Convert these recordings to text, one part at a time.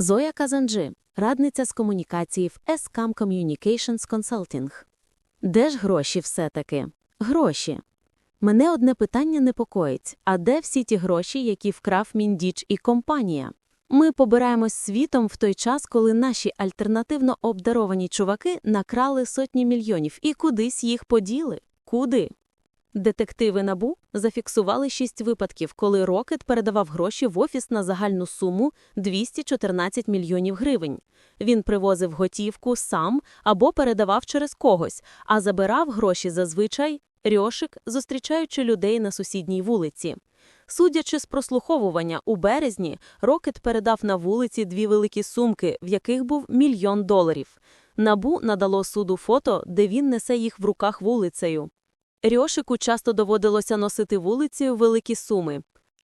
Зоя Казанджи, радниця з комунікації в Escam Communications Consulting. Де ж гроші все-таки? Гроші. Мене одне питання непокоїть. А де всі ті гроші, які вкрав Міндіч і компанія? Ми побираємось світом в той час, коли наші альтернативно обдаровані чуваки накрали сотні мільйонів і кудись їх поділи. Куди? Детективи НАБУ зафіксували шість випадків, коли Рокет передавав гроші в офіс на загальну суму 214 мільйонів гривень. Він привозив готівку сам або передавав через когось, а забирав гроші зазвичай Рьошик, зустрічаючи людей на сусідній вулиці. Судячи з прослуховування, у березні Рокет передав на вулиці дві великі сумки, в яких був мільйон доларів. Набу надало суду фото, де він несе їх в руках вулицею. Рьошику часто доводилося носити вулицею великі суми.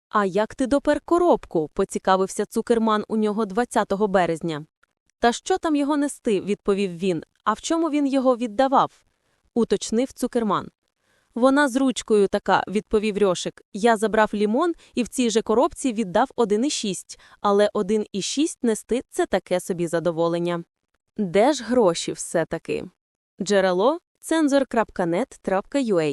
А як ти допер коробку? поцікавився цукерман у нього 20 березня. Та що там його нести, відповів він. А в чому він його віддавав? уточнив цукерман. Вона з ручкою така, відповів Рьошик. Я забрав лімон і в цій же коробці віддав 1,6, але 1,6 нести – це таке собі задоволення. Де ж гроші все-таки? Джерело – цензор.net.ua